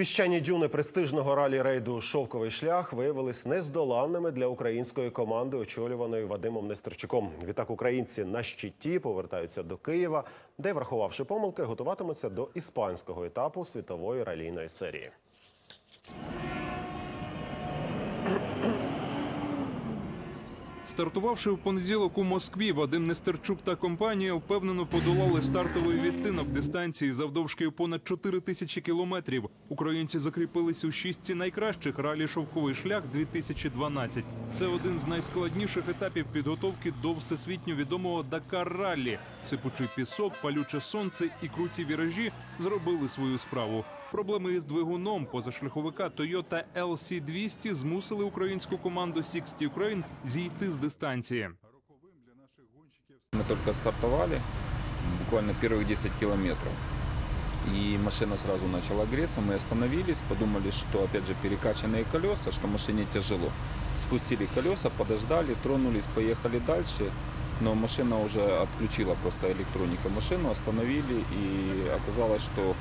Піщані дюни престижного ралі-рейду Шовковий шлях виявились нездоланними для української команди, очолюваної Вадимом Нестерчуком. Відтак українці на щиті повертаються до Києва, де, врахувавши помилки, готуватимуться до іспанського етапу світової ралійної серії. Стартувавши в понеділок у Москві, Вадим Нестерчук та компанія впевнено подолали стартовий відтинок дистанції завдовжки понад 4 тисячі кілометрів. Українці закріпились у шістці найкращих ралі Шовковий шлях 2012 Це один з найскладніших етапів підготовки до всесвітньо відомого Дакар Раллі. Сипучий пісок, палюче сонце і круті віражі зробили свою справу. Проблеми із двигуном позашляховика Toyota LC200 змусили українську команду Sixt Ukraine зійти з дистанції. Мы только стартовали, буквально первых 10 километров. И машина сразу начала греться, мы остановились, подумали, что опять же перекачанные колеса, что машине тяжело. Спустили колеса, подождали, тронулись, поехали дальше. Но машина уже отключила просто электроника машину, остановили и оказалось, что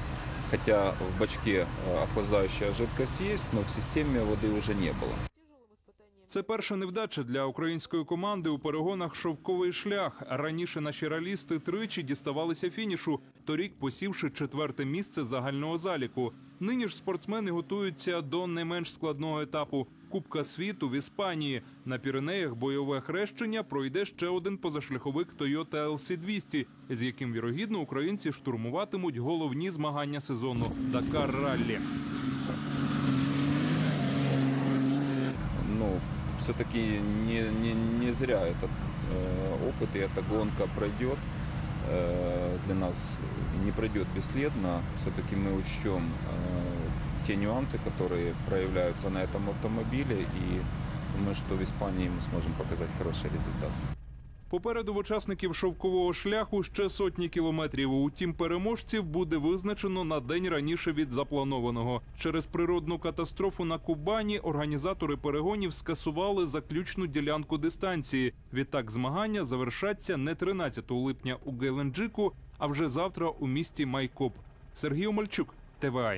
хотя в бачке э, охлаждающая жидкость есть, но в системе воды уже не было. Це перша невдача для української команди у перегонах шовковий шлях. Раніше наші ралісти тричі діставалися фінішу, торік посівши четверте місце загального заліку. Нині ж спортсмени готуються до не менш складного етапу Кубка світу в Іспанії. На Піренеях бойове хрещення пройде ще один позашляховик Toyota LC200, з яким вірогідно українці штурмуватимуть головні змагання сезону Дакар Раллі. ну, все-таки не, не, не зря этот э, опыт и эта гонка пройдет. Э, для нас не пройдет бесследно. Все-таки мы учтем э, те нюансы, которые проявляются на этом автомобиле. И думаю, что в Испании мы сможем показать хороший результат. Попереду в учасників шовкового шляху ще сотні кілометрів. Утім, переможців буде визначено на день раніше від запланованого. Через природну катастрофу на Кубані організатори перегонів скасували заключну ділянку дистанції. Відтак змагання завершаться не 13 липня у Геленджику, а вже завтра у місті Майкоп. Сергій Омельчук, ТВА.